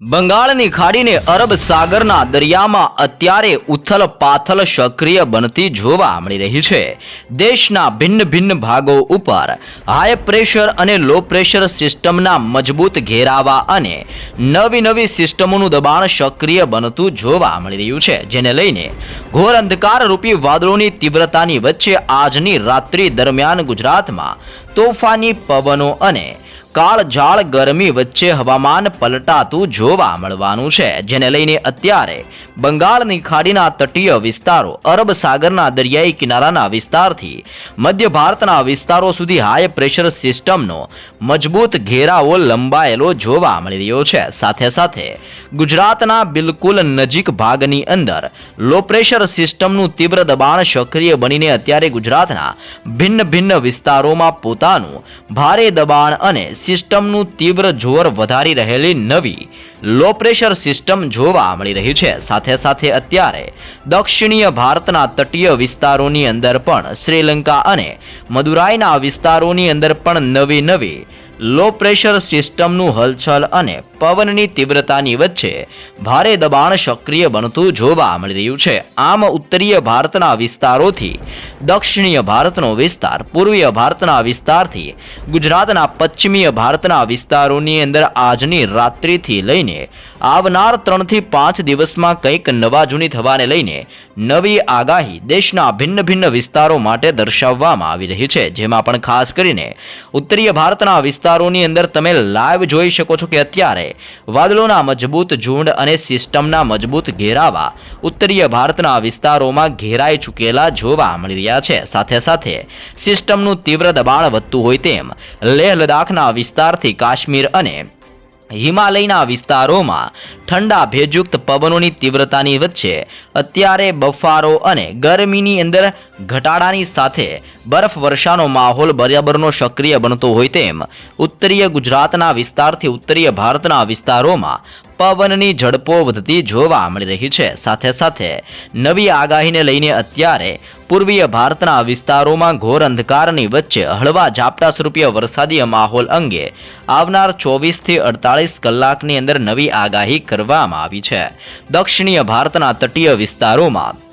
બંગાળની ખાડીને અરબ સાગરના દરિયામાં અત્યારે ઉથલ પાથલ સક્રિય બનતી જોવા મળી રહી છે. દેશના ભિન્ન ભિન્ન ભાગો ઉપર હાઈ પ્રેશર અને લો પ્રેશર સિસ્ટમના મજબૂત ઘેરાવા અને નવી નવી સિસ્ટમોનું દબાણ સક્રિય બનતું જોવા મળી રહ્યું છે, જેને લઈને ઘોર અંધકાર રૂપી વાદળોની તીવ્રતાની વચ્ચે આજની રાત્રિ દરમિયાન ગુજરાતમાં તોફાની પવનો અને કાળઝાળ ગરમી વચ્ચે હવામાન પલટાતું જોવા મળવાનું છે, જેને લઈને અત્યારે બંગાળની ખાડીના તટીય વિસ્તારો, અરબ સાગરના દરિયાઈ કિનારાના વિસ્તારથી મધ્ય ભારતના વિસ્તારો સુધી હાઈ પ્રેશર સિસ્ટમનો મજબૂત ઘેરાવો લંબાયેલો જોવા મળી રહ્યો છે. સાથે સાથે ગુજરાતના બિલકુલ નજીક ભાગની અંદર લો પ્રેશર સિસ્ટમનું તીવ્ર દબાણ સક્રિય બનીને અત્યારે ગુજરાતના ભિન્ન ભિન્ન વિસ્તારોમાં પોતાનું ભારે દબાણ અને સિસ્ટમનું તીવ્ર જોર વધારી રહેલી નવી. લો પ્રેશર સિસ્ટમ જોવા મળી રહી છે. સાથે સાથે અત્યારે દક્ષિણીય ભારતના તટીય વિસ્તારોની અંદર પણ શ્રીલંકા અને મદુરાઈના વિસ્તારોની અંદર પણ નવી નવી લો પ્રેશર સિસ્ટમનું હલચલ અને પવનની તીવ્રતાની વચ્ચે ભારે દબાણ સક્રિય બનતું જોવા મળી રહ્યું છે. આમ ઉત્તરીય ભારતના વિસ્તારોથી દક્ષિણીય ભારતનો વિસ્તાર, પૂર્વીય ભારતના વિસ્તારથી ગુજરાતના પશ્ચિમીય ભારતના વિસ્તારોની અંદર આજની રાત્રિથી લઈને આવનાર ત્રણથી પાંચ દિવસમાં કંઈક નવા જૂની થવાને લઈને નવી આગાહી દેશના ભિન્ન ભિન્ન વિસ્તારો માટે દર્શાવવામાં આવી રહી છે. જેમાં પણ ખાસ કરીને ઉત્તરીય ભારતના વિસ્તારોની અંદર તમે લાઈવ જોઈ શકો છો કે અત્યારે વાદળોના મજબૂત ઝુંડ અને સિસ્ટમના મજબૂત ઘેરાવા ઉત્તરીય ભારતના વિસ્તારોમાં ઘેરાઈ ચૂકેલા જોવા મળી રહ્યા છે. સાથે સાથે સિસ્ટમનું તીવ્ર દબાણ વધતું હોય તેમ લેહ લદાખના વિસ્તારથી કાશ્મીર અને હિમાલયના વિસ્તારોમાં ઠંડા ભેજયુક્ત પવનોની તીવ્રતાની વચ્ચે અત્યારે બફારો અને ગરમીની અંદર ઘટાડાની સાથે બરફવર્ષાનો માહોલ બરાબરનો સક્રિય બનતો હોય તેમ ઉત્તરીય ગુજરાતના વિસ્તારથી ઉત્તરીય ભારતના વિસ્તારોમાં પવનની ઝડપો વધતી જોવા મળી રહી છે. સાથે સાથે નવી આગાહીને લઈને અત્યારે પૂર્વીય ભારતના વિસ્તારોમાં ઘોર અંધકારની વચ્ચે હળવા ઝાપટા સ્વરૂપીય વરસાદી માહોલ અંગે આવનાર ચોવીસથી અડતાલીસ કલાકની અંદર નવી આગાહી કરવામાં આવી છે. દક્ષિણીય ભારતના તટીય વિસ્તારોમાં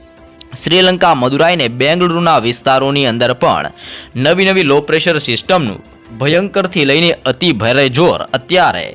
શ્રીલંકા મદુરાઈને બેંગલુરુના વિસ્તારોની અંદર પણ નવી નવી લો પ્રેશર સિસ્ટમનું ભયંકરથી લઈને અતિ ભારે જોર અત્યારે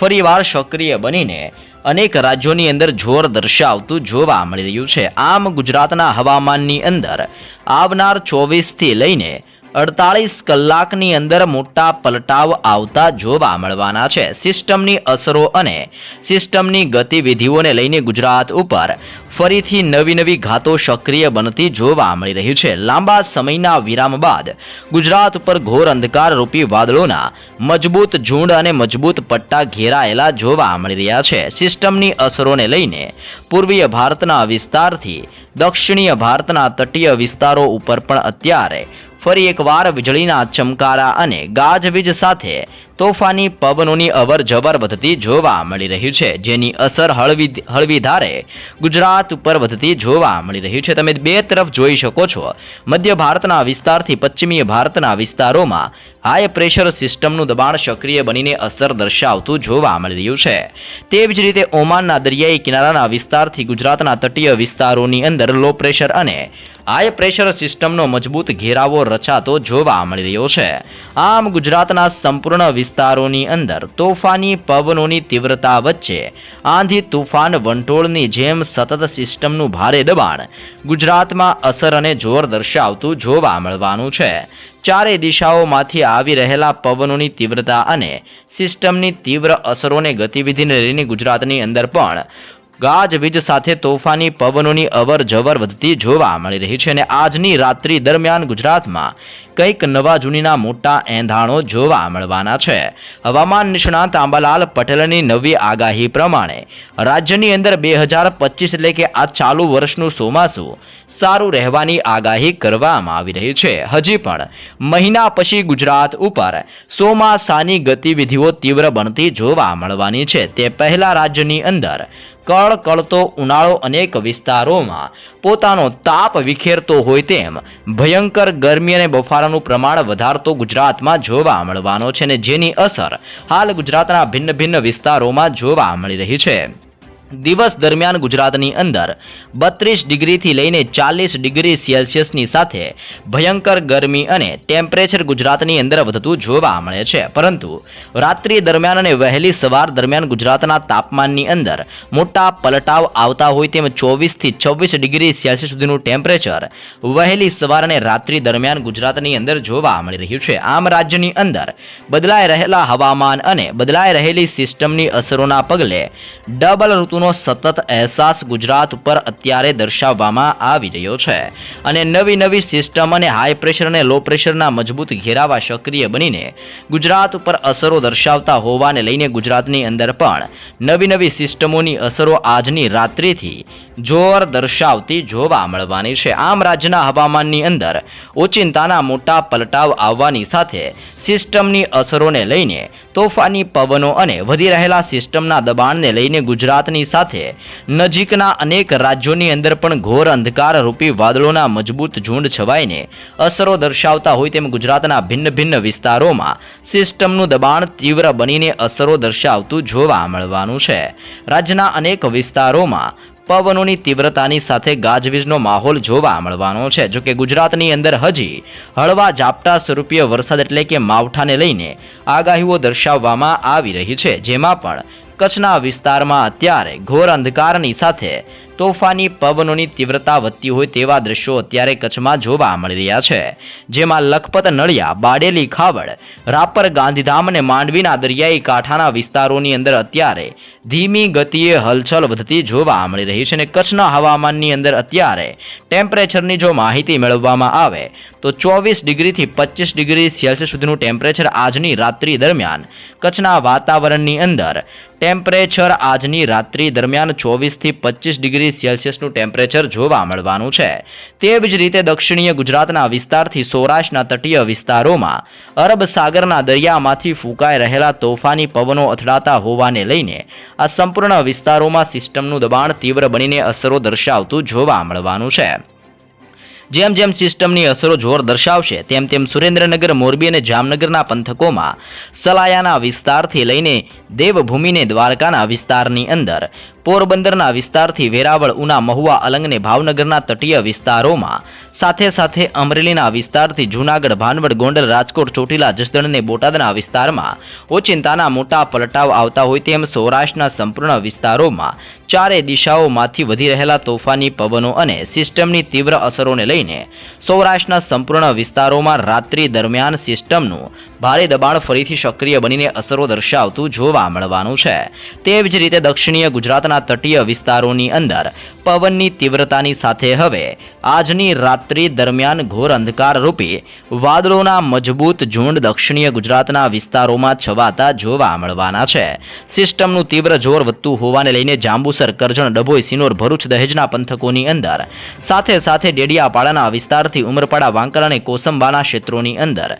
ફરીવાર સક્રિય બનીને અનેક રાજ્યોની અંદર જોર દર્શાવતું જોવા મળી રહ્યું છે. આમ ગુજરાતના હવામાનની અંદર આવનાર ચોવીસથી લઈને અડતાળીસ કલાકની અંદર મોટા પલટાવ આવતા જોવા મળવાના છે. સિસ્ટમની અસરો અને સિસ્ટમની ગતિવિધિઓને લઈને ગુજરાત ઉપર ફરીથી નવી નવી ઘાતો સક્રિય બનતી જોવા મળી રહી છે. લાંબા સમયના વિરામ બાદ ગુજરાત ઉપર ઘોર અંધકાર રૂપી વાદળોના મજબૂત ઝુંડ અને મજબૂત પટ્ટા ઘેરાયેલા જોવા મળી રહ્યા છે. સિસ્ટમની અસરોને લઈને પૂર્વીય ભારતના વિસ્તારથી દક્ષિણીય ભારતના તટીય વિસ્તારો ઉપર પણ અત્યારે ફરી એકવાર વીજળીના ચમકારા અને ગાજવીજ સાથે તોફાની પવનોની અવર જવર વધતી જોવા મળી રહી છે, જેની અસર હળવી હળવી ધારે ગુજરાત ઉપર વધતી જોવા મળી રહી છે. તમે બે તરફ જોઈ શકો છો. મધ્ય ભારતના વિસ્તારથી પશ્ચિમીય ભારતના વિસ્તારોમાં હાઈ પ્રેશર સિસ્ટમનું દબાણ સક્રિય બનીને અસર દર્શાવતું જોવા મળી રહ્યું છે. તેવી જ રીતે ઓમાનના દરિયાઈ કિનારાના વિસ્તારથી ગુજરાતના તટીય વિસ્તારોની અંદર લો પ્રેશર અને હાઈ પ્રેશર સિસ્ટમનો મજબૂત ઘેરાવો રચાતો જોવા મળી રહ્યો છે. આમ ગુજરાતના સંપૂર્ણ વિસ્તારોની અંદર તોફાની પવનોની તીવ્રતા વચ્ચે આંધી તુફાન વંટોળની જેમ સતત સિસ્ટમનું ભારે દબાણ ગુજરાતમાં અસર અને જોર દર્શાવતું જોવા મળવાનું છે. ચારે દિશાઓમાંથી આવી રહેલા પવનોની તીવ્રતા અને સિસ્ટમની તીવ્ર અસરોને ગતિવિધિને લઈને ગુજરાતની અંદર પણ ગાજવીજ સાથે તોફાની પવનોની અવર જવર વધતી જોવા મળી રહી છે અને આજની રાત્રિ દરમિયાન ગુજરાતમાં કંઈક નવા જૂનીના મોટા એંધાણો જોવા મળવાના છે. હવામાન નિષ્ણાત આંબાલાલ પટેલની નવી આગાહી પ્રમાણે રાજ્યની અંદર બે હજાર પચીસ એટલે કે આ ચાલુ વર્ષનું ચોમાસું સારું રહેવાની આગાહી કરવામાં આવી રહી છે. હજી પણ મહિના પછી ગુજરાત ઉપર ચોમાસાની ગતિવિધિઓ તીવ્ર બનતી જોવા મળવાની છે. તે પહેલાં રાજ્યની અંદર કળકળતો ઉનાળો અનેક વિસ્તારોમાં. પોતાનો તાપ વિખેરતો હોય તેમ, ભયંકર ગરમી અને બફારાનું પ્રમાણ વધારતો ગુજરાતમાં જોવા મળવાનો છે અને જેની અસર હાલ ગુજરાતના ભિન્ન ભિન્ન વિસ્તારોમાં જોવા મળી રહી છે. દિવસ દરમિયાન ગુજરાતની અંદર બત્રીસ ડિગ્રીથી લઈને ચાલીસ ડિગ્રી સેલ્સિયસની સાથે ભયંકર ગરમી અને ટેમ્પરેચર ગુજરાતની અંદર વધતું જોવા મળે છે. પરંતુ રાત્રિ દરમિયાન અને વહેલી સવાર દરમિયાન ગુજરાતના તાપમાનની અંદર મોટા પલટાવ આવતા હોય તેમ ચોવીસથી છવ્વીસ ડિગ્રી સેલ્સિયસ સુધીનું ટેમ્પરેચર વહેલી સવાર અને રાત્રિ દરમિયાન ગુજરાતની અંદર જોવા મળી રહ્યું છે. આમ રાજ્યની અંદર બદલાઈ રહેલા હવામાન અને બદલાઈ રહેલી સિસ્ટમની અસરોના પગલે ડબલ ઋતુનો સતત અહેસાસ ગુજરાત ઉપર અત્યારે દર્શાવવામાં આવી રહ્યો છે. અને નવી નવી સિસ્ટમ અને હાઈ પ્રેશર અને લો પ્રેશરના મજબૂત ઘેરાવા સક્રિય બનીને ગુજરાત ઉપર અસરો દર્શાવતા હોવાને લઈને ગુજરાતની અંદર પણ નવી નવી સિસ્ટમોની અસરો આજની રાત્રિથી જોર દર્શાવતી જોવા મળવાની છે. આમ રાજ્યના હવામાનની અંદર ઓચિંતાના મોટા પલટાવ આવવાની સાથે સિસ્ટમની અસરોને લઈને તોફાની પવનો અને વધી રહેલા સિસ્ટમના દબાણને લઈને ગુજરાતની સાથે નજીકના અનેક રાજ્યોની અંદર પણ ઘોર અંધકાર રૂપી વાદળોના મજબૂત ઝુંડ છવાઈને અસરો દર્શાવતા હોય તેમ ગુજરાતના ભિન્ન ભિન્ન વિસ્તારોમાં સિસ્ટમનું દબાણ તીવ્ર બનીને અસરો દર્શાવતું જોવા મળવાનું છે. રાજ્યના અનેક વિસ્તારોમાં પવનોની તીવ્રતાની સાથે ગાજવીજનો માહોલ જોવા મળવાનો છે. જોકે ગુજરાતની અંદર હજી હળવા ઝાપટા સ્વરૂપીય વરસાદ એટલે કે માવઠાને લઈને આગાહીઓ દર્શાવવામાં આવી રહી છે. જેમાં પણ કચ્છના વિસ્તારમાં અત્યારે ઘોર અંધકારની સાથે તોફાની પવનોની તીવ્રતા વધતી હોય તેવા દ્રશ્યો અત્યારે કચ્છમાં જોવા મળી રહ્યા છે. જેમાં લખપત, નળિયા, બાડેલી, ખાવડ, રાપર, ગાંધીધામ અને માંડવીના દરિયાઈ કાંઠાના વિસ્તારોની અંદર અત્યારે ધીમી ગતિએ હલચલ વધતી જોવા મળી રહી છે અને કચ્છના હવામાનની અંદર અત્યારે ટેમ્પરેચરની જો માહિતી મેળવવામાં આવે, તો ચોવીસ ડિગ્રીથી પચીસ ડિગ્રી સેલ્સિયસ સુધીનું ટેમ્પરેચર આજની રાત્રિ દરમિયાન કચ્છના વાતાવરણની અંદર. ટેમ્પરેચર આજની રાત્રિ દરમિયાન ચોવીસથી પચીસ ડિગ્રી સેલ્સિયસનું ટેમ્પરેચર જોવા મળવાનું છે. તેવી જ રીતે દક્ષિણીય ગુજરાતના વિસ્તારથી સૌરાષ્ટ્રના તટીય વિસ્તારોમાં અરબ સાગરના દરિયામાંથી ફૂંકાઈ રહેલા તોફાની પવનો અથડાતા હોવાને લઈને આ સંપૂર્ણ વિસ્તારોમાં સિસ્ટમનું દબાણ તીવ્ર બનીને અસરો દર્શાવતું જોવા મળવાનું છે. જેમ જેમ સિસ્ટમની અસરો જોર દર્શાવશે, તેમ તેમ સુરેન્દ્રનગર, મોરબી અને જામનગરના પંથકોમાં સલાયાના વિસ્તારથી લઈને દેવભૂમિને દ્વારકાના વિસ્તારની અંદર પોરબંદરના વિસ્તારથી વેરાવળ, ઉના, મહુવા, અલંગને ભાવનગરના તટીય વિસ્તારોમાં. સાથે સાથે અમરેલીના વિસ્તારથી જૂનાગઢ, ભાનવડ, ગોંડલ, રાજકોટ, ચોટીલા, જસદણને બોટાદના વિસ્તારમાં ઓચિંતાના મોટા પલટાવ આવતા હોય તેમ સૌરાષ્ટ્રના સંપૂર્ણ વિસ્તારોમાં ચારે દિશાઓમાંથી વધી રહેલા તોફાની પવનો અને સિસ્ટમની તીવ્ર અસરોને લઈને સૌરાષ્ટ્રના સંપૂર્ણ વિસ્તારોમાં રાત્રિ દરમિયાન સિસ્ટમનું ભારે દબાણ ફરીથી સક્રિય બનીને અસરો દર્શાવતું જોવા મળવાનું છે. તેવી જ રીતે દક્ષિણીય ગુજરાતના તટીય વિસ્તારોની અંદર પવનની તીવ્રતાની સાથે હવે આજની રાત્રિ દરમિયાન ઘોર અંધકાર રૂપી વાદળોના મજબૂત ઝુંડ દક્ષિણીય ગુજરાતના વિસ્તારોમાં છવાતા જોવા મળવાના છે. સિસ્ટમનું તીવ્ર જોર વધતું હોવાને લઈને જાંબુસર, કરજણ, ડભોઈ, સિનોર, ભરૂચ દહેજના પંથકોની અંદર સાથે સાથે ડેડિયાપાડાના વિસ્તારથી ઉમરપાડા વાંકર અને કોસંબાના ક્ષેત્રોની અંદર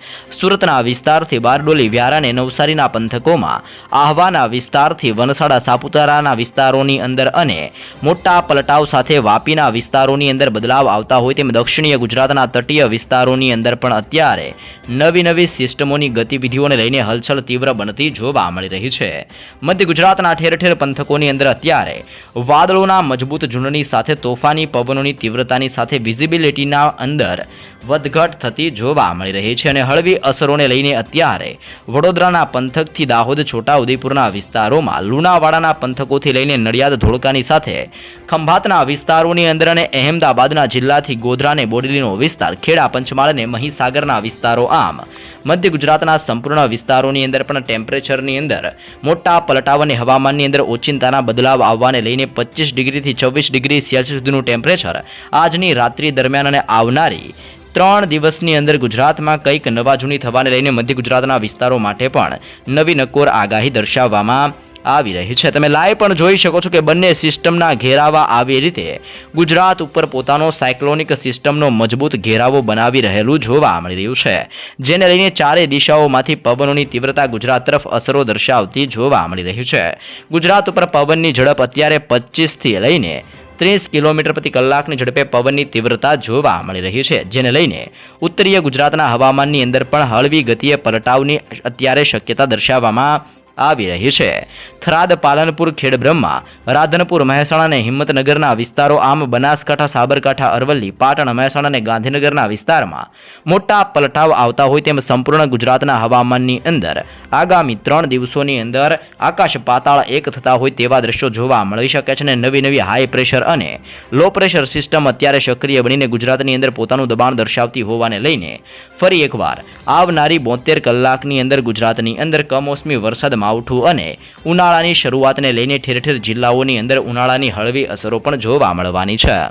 સુરતના વિસ્તારથી બારડોલી, વ્યારા અને નવસારીના પંથકોમાં. આહવાના વિસ્તારથી વનસાડા, સાપુતારાના વિસ્તારોની અંદર અને મોટા પલટાવ સાથે વાપીના વિસ્તારોની અંદર બદલાવ આવતા હોય તેમ દક્ષિણીય ગુજરાતના તટીય વિસ્તારોની અંદર પણ અત્યારે નવી નવી સિસ્ટમોની ગતિવિધિઓને લઈને હલચલ તીવ્ર બનતી જોવા મળી રહી છે. મધ્ય ગુજરાતના ઠેર ઠેર પંથકોની અંદર અત્યારે વાદળોના મજબૂત ઝુંડની સાથે તોફાની પવનોની તીવ્રતાની સાથે વિઝિબિલિટીના અંદર વધઘટ થતી જોવા મળી રહી છે અને હળવી અસરોને લઈને અત્યારે. વડોદરાના પંથકથી દાહોદ છોટા ઉદેપુરના વિસ્તારોમાં લુણાવાડાના પંથકોથી લઈને નડિયાદ, ધોળકાની સાથે ખંભાતના વિસ્તારોની અંદર અને અહેમદાબાદના જિલ્લાથી ગોધરાને બોડેલીનો વિસ્તાર, ખેડા, પંચમહાલ અને મહીસાગરના વિસ્તારો આમ. મધ્ય ગુજરાતના સંપૂર્ણ વિસ્તારોની અંદર પણ ટેમ્પરેચરની અંદર મોટા પલટાવ અને હવામાનની અંદર ઓચિંતાના બદલાવ આવવાને લઈને પચીસ ડિગ્રીથી છવ્વીસ ડિગ્રી સેલ્સિયસ સુધીનું ટેમ્પરેચર આજની રાત્રિ દરમિયાન અને આવનારી ત્રણ દિવસની અંદર ગુજરાતમાં કંઈક નવાજૂની થવાને લઈને મધ્ય ગુજરાતના વિસ્તારો માટે પણ નવી નકોર આગાહી દર્શાવવામાં આવી રહી છે. તમે લાઈવ પણ જોઈ શકો છો કે બંને સિસ્ટમના ઘેરાવા આવી રીતે ગુજરાત ઉપર પોતાનો સાયક્લોનિક સિસ્ટમનો મજબૂત ઘેરાવો બનાવી રહેલું જોવા મળી રહ્યું છે, જેને લઈને ચારે દિશાઓમાંથી પવનોની તીવ્રતા ગુજરાત તરફ અસરો દર્શાવતી જોવા મળી રહી છે. ગુજરાત ઉપર પવનની ઝડપ અત્યારે પચીસથી લઈને ત્રીસ કિલોમીટર પ્રતિ કલાકની ઝડપે પવનની તીવ્રતા જોવા મળી રહી છે, જેને લઈને ઉત્તરીય ગુજરાતના હવામાનની અંદર પણ હળવી ગતિએ પલટાવની અત્યારે શક્યતા દર્શાવવામાં આવી રહી છે. થરાદ, પાલનપુર, ખેડબ્રહ્મા, રાધનપુર, મહેસાણા અને હિંમતનગરના વિસ્તારો આમ બનાસકાંઠા, સાબરકાંઠા, અરવલ્લી, પાટણ, મહેસાણા અને ગાંધીનગરના વિસ્તારમાં મોટા પલટાવ આવતા હોય તેમ સંપૂર્ણ ગુજરાતના હવામાનની અંદર આગામી ત્રણ દિવસોની અંદર આકાશ પાતાળ એક થતા હોય તેવા દ્રશ્યો જોવા મળી શકે છે અને નવી નવી હાઈ પ્રેશર અને લો પ્રેશર સિસ્ટમ અત્યારે સક્રિય બનીને ગુજરાતની અંદર પોતાનું દબાણ દર્શાવતી હોવાને લઈને ફરી એકવાર આવનારી બોતેર કલાકની અંદર ગુજરાતની અંદર કમોસમી વરસાદ માવઠું અને ઉનાળાની શરૂઆતને લઈને ઠેર ઠેર જિલ્લાઓની અંદર ઉનાળાની હળવી અસરો પણ જોવા મળવાની છે.